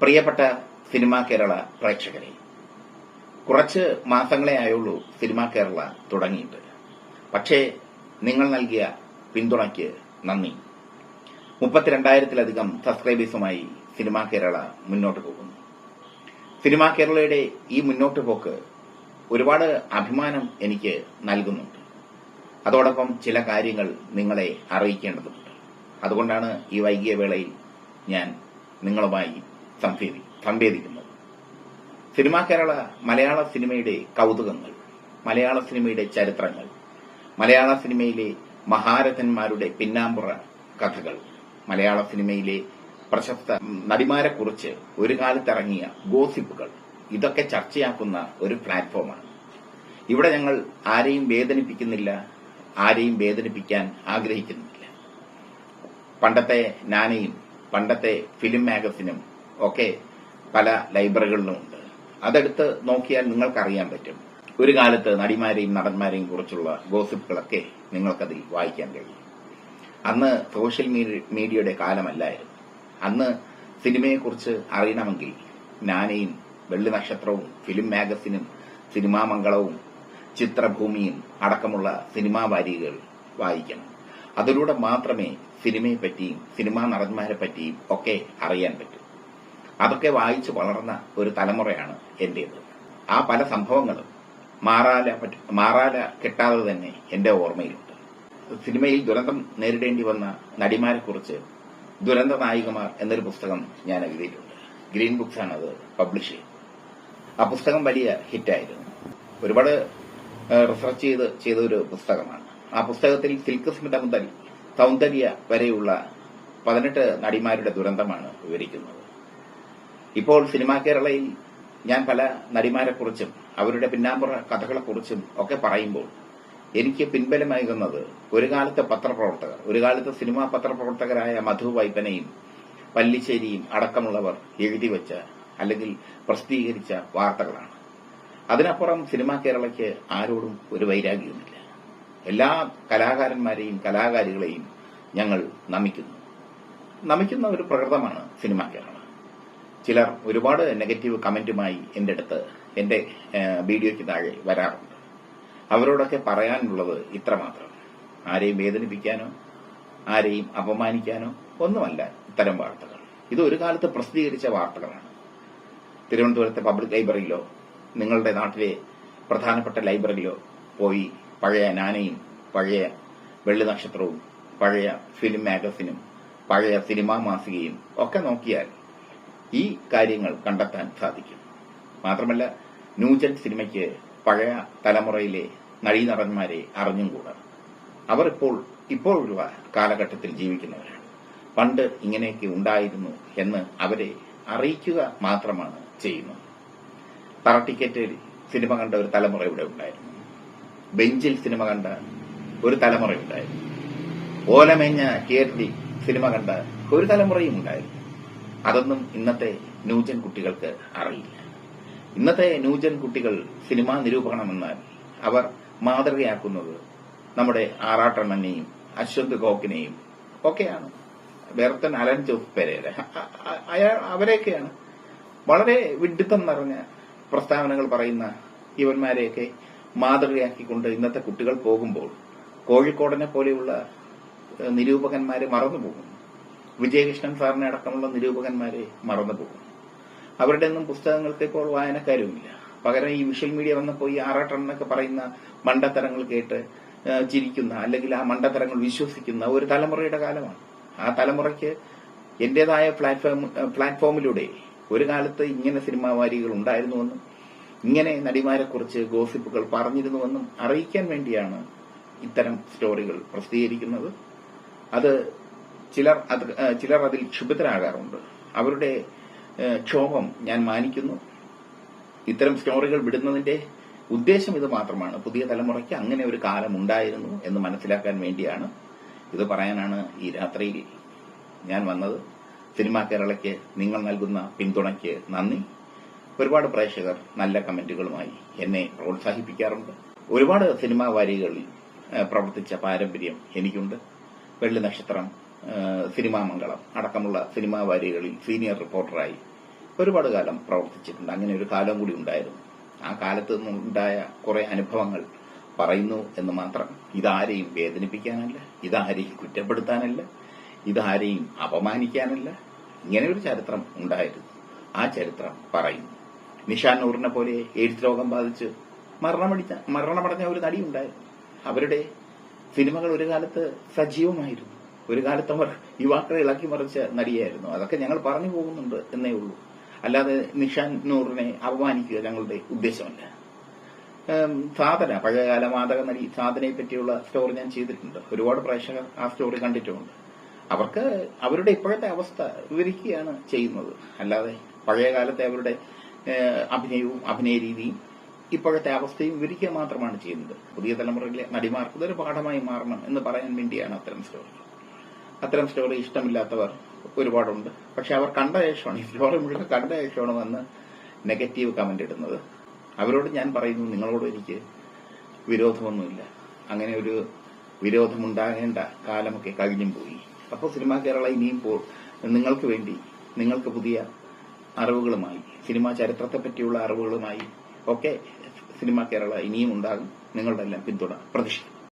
പ്രിയപ്പെട്ട സിനിമാ കേരള പ്രേക്ഷകരെ കുറച്ച് മാസങ്ങളെ ആയുള്ളൂ സിനിമാ കേരള തുടങ്ങിയിട്ട്. പക്ഷേ നിങ്ങൾ നൽകിയ പിന്തുണയ്ക്ക് നന്ദി. മുപ്പത്തിരണ്ടായിരത്തിലധികം സബ്സ്ക്രൈബേഴ്സുമായി സിനിമാ കേരള മുന്നോട്ട് പോകുന്നു. സിനിമാ കേരളയുടെ ഈ മുന്നോട്ട് പോക്ക് ഒരുപാട് അഭിമാനം എനിക്ക് നൽകുന്നുണ്ട്. അതോടൊപ്പം ചില കാര്യങ്ങൾ നിങ്ങളെ അറിയിക്കേണ്ടതുണ്ട്. അതുകൊണ്ടാണ് ഈ വൈകിയ വേളയിൽ ഞാൻ നിങ്ങളുമായി സംവേദി സംഭേദിക്കുന്നത്. സിനിമാ കേരള മലയാള സിനിമയുടെ കൗതുകങ്ങൾ മലയാള സിനിമയുടെ ചരിത്രങ്ങൾ മലയാള സിനിമയിലെ മഹാരഥന്മാരുടെ പിന്നാമ്പുറ കഥകൾ മലയാള സിനിമയിലെ പ്രശസ്ത നടിമാരെ കുറിച്ച് ഒരു കാലത്തിറങ്ങിയ ഗോസിപ്പുകൾ ഇതൊക്കെ ചർച്ചയാക്കുന്ന ഒരു പ്ലാറ്റ്ഫോമാണ്. ഇവിടെ ഞങ്ങൾ ആരെയും വേദനിപ്പിക്കുന്നില്ല ആരെയും വേദനിപ്പിക്കാൻ ആഗ്രഹിക്കുന്നില്ല. പണ്ടത്തെ നാനയും പണ്ടത്തെ ഫിലിം മാഗസിനും ഒക്കെ പല ലൈബ്രറികളിലും ഉണ്ട്. അതെടുത്ത് നോക്കിയാൽ നിങ്ങൾക്കറിയാൻ പറ്റും. ഒരു കാലത്ത് നടിമാരെയും നടന്മാരെയും കുറിച്ചുള്ള ഗോസിപ്പുകളൊക്കെ നിങ്ങൾക്കതിൽ വായിക്കാൻ കഴിയും. അന്ന് സോഷ്യൽ മീഡിയയുടെ കാലമല്ലായിരുന്നു. അന്ന് സിനിമയെക്കുറിച്ച് അറിയണമെങ്കിൽ നാനയും വെള്ളി നക്ഷത്രവും ഫിലിം മാഗസിനും സിനിമാ മംഗളവും ചിത്രഭൂമിയും അടക്കമുള്ള സിനിമാ വാരികകൾ വായിക്കണം. അതിലൂടെ മാത്രമേ സിനിമയെപ്പറ്റിയും സിനിമാ നടന്മാരെ പറ്റിയും ഒക്കെ അറിയാൻ പറ്റൂ. അതൊക്കെ വായിച്ച് വളർന്ന ഒരു തലമുറയാണ് എന്റേത്. ആ പല സംഭവങ്ങളും മാറാല മാറാല കിട്ടാതെ തന്നെ എന്റെ ഓർമ്മയിലുണ്ട്. സിനിമയിൽ ദുരന്തം നേരിടേണ്ടി വന്ന നടിമാരെക്കുറിച്ച് ദുരന്ത നായികമാർ എന്നൊരു പുസ്തകം ഞാൻ എഴുതിയിട്ടുണ്ട്. ഗ്രീൻ ബുക്സ് ആണ് അത് പബ്ലിഷ് ചെയ്തത്. ആ പുസ്തകം വലിയ ഹിറ്റായിരുന്നു. ഒരുപാട് റിസർച്ച് ചെയ്ത് ചെയ്ത ഒരു പുസ്തകമാണ്. ആ പുസ്തകത്തിൽ സിൽക്ക് സ്മിത മുതൽ സൗന്ദര്യ വരെയുള്ള പതിനെട്ട് നടിമാരുടെ ദുരന്തമാണ് വിവരിക്കുന്നത്. ഇപ്പോൾ സിനിമാ കേരളയിൽ ഞാൻ പല നടിമാരെക്കുറിച്ചും അവരുടെ പിന്നാമ്പുറ കഥകളെക്കുറിച്ചും ഒക്കെ പറയുമ്പോൾ എനിക്ക് പിൻബലമേകുന്നത് ഒരു കാലത്തെ പത്രപ്രവർത്തകർ ഒരു കാലത്തെ സിനിമാ പത്രപ്രവർത്തകരായ മധു വൈപ്പനയും പല്ലിശ്ശേരിയും അടക്കമുള്ളവർ എഴുതി വെച്ച അല്ലെങ്കിൽ പ്രസിദ്ധീകരിച്ച വാർത്തകളാണ്. അതിനപ്പുറം സിനിമാ കേരളയ്ക്ക് ആരോടും ഒരു വൈരാഗ്യവുമില്ല. എല്ലാ കലാകാരന്മാരെയും കലാകാരികളെയും ഞങ്ങൾ നമിക്കുന്നു. നമിക്കുന്ന ഒരു പ്രകൃതമാണ് സിനിമാ കേരള. ചിലർ ഒരുപാട് നെഗറ്റീവ് കമന്റുമായി എന്റെ അടുത്ത് ഏഹ്, വീഡിയോയ്ക്ക് താഴെ വരാറുണ്ട്. അവരോടൊക്കെ പറയാനുള്ളത് ഇത്രമാത്രം ആരെയും വേദനിപ്പിക്കാനോ ആരെയും അപമാനിക്കാനോ ഒന്നുമല്ല ഇത്തരം വാർത്തകൾ. ഇത് ഒരു കാലത്ത് പ്രസിദ്ധീകരിച്ച വാർത്തകളാണ്. തിരുവനന്തപുരത്തെ പബ്ലിക് ലൈബ്രറിയിലോ നിങ്ങളുടെ നാട്ടിലെ പ്രധാനപ്പെട്ട ലൈബ്രറിയിലോ പോയി പഴയ നാനയും പഴയ വെള്ളി നക്ഷത്രവും പഴയ ഫിലിം മാഗസിനും പഴയ സിനിമാ മാസികയും ഒക്കെ നോക്കിയാൽ ഈ കാര്യങ്ങൾ കണ്ടെത്താൻ സാധിക്കും. മാത്രമല്ല ന്യൂജൻ സിനിമയ്ക്ക് പഴയ തലമുറയിലെ നടീനടന്മാരെ അറിഞ്ഞും കൂടാ. അവർ ഇപ്പോൾ ഇപ്പോഴുള്ള കാലഘട്ടത്തിൽ ജീവിക്കുന്നവരാണ്. പണ്ട് ഇങ്ങനെയൊക്കെ ഉണ്ടായിരുന്നു എന്ന് അവരെ അറിയിക്കുക മാത്രമാണ് ചെയ്യുന്നത്. തറ ടിക്കറ്റിൽ സിനിമ കണ്ട ഒരു തലമുറ ഇവിടെ ഉണ്ടായിരുന്നു. ബെഞ്ചിൽ സിനിമ കണ്ട ഒരു തലമുറ ഉണ്ടായിരുന്നു. ഓലമേഞ്ഞ തിയേറ്ററിൽ സിനിമ കണ്ട ഒരു തലമുറയും ഉണ്ടായിരുന്നു. അതൊന്നും ഇന്നത്തെ ന്യൂജൻ കുട്ടികൾക്ക് അറിയില്ല. ഇന്നത്തെ ന്യൂജൻ കുട്ടികൾ സിനിമാ നിരൂപണമെന്നാൽ അവർ മാതൃകയാക്കുന്നത് നമ്മുടെ ആറാട്ടണ്ണനെയും അശ്വന്ത് ഗോക്കിനെയും ഒക്കെയാണ്. വേർത്തൻ അലൻ ജോസ് പെരേര അയാൾ അവരെയൊക്കെയാണ്. വളരെ വിഡിത്തം നിറഞ്ഞ പ്രസ്താവനകൾ പറയുന്ന ഇവന്മാരെയൊക്കെ മാതൃകയാക്കിക്കൊണ്ട് ഇന്നത്തെ കുട്ടികൾ പോകുമ്പോൾ കോഴിക്കോടനെ പോലെയുള്ള നിരൂപകന്മാരെ മറന്നുപോകും. വിജയകൃഷ്ണൻ സാറിനെ അടക്കമുള്ള നിരൂപകന്മാരെ മറന്നുപോകും അവരുടെ ഒന്നും പുസ്തകങ്ങൾക്ക് ഇപ്പോൾ വായനക്കാരുമില്ല. പകരം ഈ വിഷ്വൽ മീഡിയ വന്നപ്പോൾ ഈ ആറാട്ടെന്നൊക്കെ പറയുന്ന മണ്ടത്തരങ്ങൾ കേട്ട് ചിരിക്കുന്ന അല്ലെങ്കിൽ ആ മണ്ടത്തരങ്ങൾ വിശ്വസിക്കുന്ന ഒരു തലമുറയുടെ കാലമാണ്. ആ തലമുറയ്ക്ക് എന്റേതായ പ്ലാറ്റ്ഫോം പ്ലാറ്റ്ഫോമിലൂടെ ഒരു കാലത്ത് ഇങ്ങനെ സിനിമാ വാരികൾ ഉണ്ടായിരുന്നുവെന്നും ഇങ്ങനെ നടിമാരെക്കുറിച്ച് ഗോസിപ്പുകൾ പറഞ്ഞിരുന്നുവെന്നും അറിയിക്കാൻ വേണ്ടിയാണ് ഇത്തരം സ്റ്റോറികൾ പ്രസിദ്ധീകരിക്കുന്നത്. അത് ചിലർ അത് ചിലർ അതിൽ ക്ഷുഭിതരാകാറുണ്ട്. അവരുടെ ക്ഷോഭം ഞാൻ മാനിക്കുന്നു. ഇത്തരം സ്റ്റോറികൾ വിടുന്നതിന്റെ ഉദ്ദേശം ഇത് മാത്രമാണ്. പുതിയ തലമുറയ്ക്ക് അങ്ങനെ ഒരു കാലം ഉണ്ടായിരുന്നു എന്ന് മനസ്സിലാക്കാൻ വേണ്ടിയാണ് ഇത് പറയാനാണ് ഈ രാത്രിയിൽ ഞാൻ വന്നത്. സിനിമാ കേരളയ്ക്ക് നിങ്ങൾ നൽകുന്ന പിന്തുണയ്ക്ക് നന്ദി. ഒരുപാട് പ്രേക്ഷകർ നല്ല കമന്റുകളുമായി എന്നെ പ്രോത്സാഹിപ്പിക്കാറുണ്ട്. ഒരുപാട് സിനിമാ വാരികളിൽ പ്രവർത്തിച്ച പാരമ്പര്യം എനിക്കുണ്ട്. വെള്ളി നക്ഷത്രം ഏഹ്, സിനിമാ മംഗളം. അടക്കമുള്ള സിനിമാ വാരികളിൽ സീനിയർ റിപ്പോർട്ടറായി ഒരുപാട് കാലം പ്രവർത്തിച്ചിട്ടുണ്ട്. അങ്ങനെ ഒരു കാലം കൂടി ഉണ്ടായിരുന്നു. ആ കാലത്ത് നിന്നുണ്ടായ കുറെ അനുഭവങ്ങൾ പറയുന്നു എന്ന് മാത്രം ഇതാരെയും വേദനിപ്പിക്കാനല്ല ഇതാരെയും കുറ്റപ്പെടുത്താനല്ല ഇതാരെയും അപമാനിക്കാനല്ല. ഇങ്ങനെ ഒരു ചരിത്രം ഉണ്ടായിരുന്നു. ആ ചരിത്രം പറയുന്നു. നിഷാൻ നൂറിനെ പോലെ എയ്ഡ്സ് രോഗം ബാധിച്ച് മരണമടിച്ച മരണമടഞ്ഞ ഒരു നടിയുണ്ടായിരുന്നു അവരുടെ സിനിമകൾ ഒരു കാലത്ത് സജീവമായിരുന്നു. ഒരു കാലത്ത് അവർ യുവാക്കളെ ഇളക്കി മറിച്ച നടിയായിരുന്നു. അതൊക്കെ ഞങ്ങൾ പറഞ്ഞു പോകുന്നുണ്ട് എന്നേ ഉള്ളൂ. അല്ലാതെ നിഷാൻ നൂറിനെ അപമാനിക്കുക ഞങ്ങളുടെ ഉദ്ദേശമല്ല. സാധന പഴയകാല മാതക നടി സാധനയെ പറ്റിയുള്ള സ്റ്റോറി ഞാൻ ചെയ്തിട്ടുണ്ട്. ഒരുപാട് പ്രേക്ഷകർ ആ സ്റ്റോറി കണ്ടിട്ടുമുണ്ട്. അവർക്ക് അവരുടെ ഇപ്പോഴത്തെ അവസ്ഥ വിവരിക്കുകയാണ് ചെയ്യുന്നത്. അല്ലാതെ പഴയ കാലത്തെ അവരുടെ അഭിനയവും അഭിനയ രീതിയും ഇപ്പോഴത്തെ അവസ്ഥയും വിവരിക്കുക മാത്രമാണ് ചെയ്യുന്നത്. പുതിയ തലമുറയിലെ നടിമാർക്ക് ഇതൊരു പാഠമായി മാറണം എന്ന് പറയാൻ വേണ്ടിയാണ് അത്തരം സ്റ്റോറി അത്തരം സ്റ്റോറി ഇഷ്ടമില്ലാത്തവർ ഒരുപാടുണ്ട്. പക്ഷെ അവർ കണ്ട ശേഷമാണ് ഈ സ്റ്റോറി മുഴുവൻ കണ്ട ശേഷമാണ് വന്ന് നെഗറ്റീവ് കമന്റ് ഇടുന്നത്. അവരോട് ഞാൻ പറയുന്നു നിങ്ങളോട് എനിക്ക് വിരോധമൊന്നുമില്ല. അങ്ങനെ ഒരു വിരോധമുണ്ടാകേണ്ട കാലമൊക്കെ കഴിഞ്ഞും പോയി. അപ്പോൾ സിനിമാ കേരള ഇനിയും പോ നിങ്ങൾക്ക് വേണ്ടി നിങ്ങൾക്ക് പുതിയ അറിവുകളുമായി സിനിമാ ചരിത്രത്തെ പറ്റിയുള്ള അറിവുകളുമായി ഒക്കെ സിനിമാ കേരള ഇനിയും ഉണ്ടാകും. നിങ്ങളുടെ എല്ലാം പിന്തുണ പ്രതീക്ഷിക്കും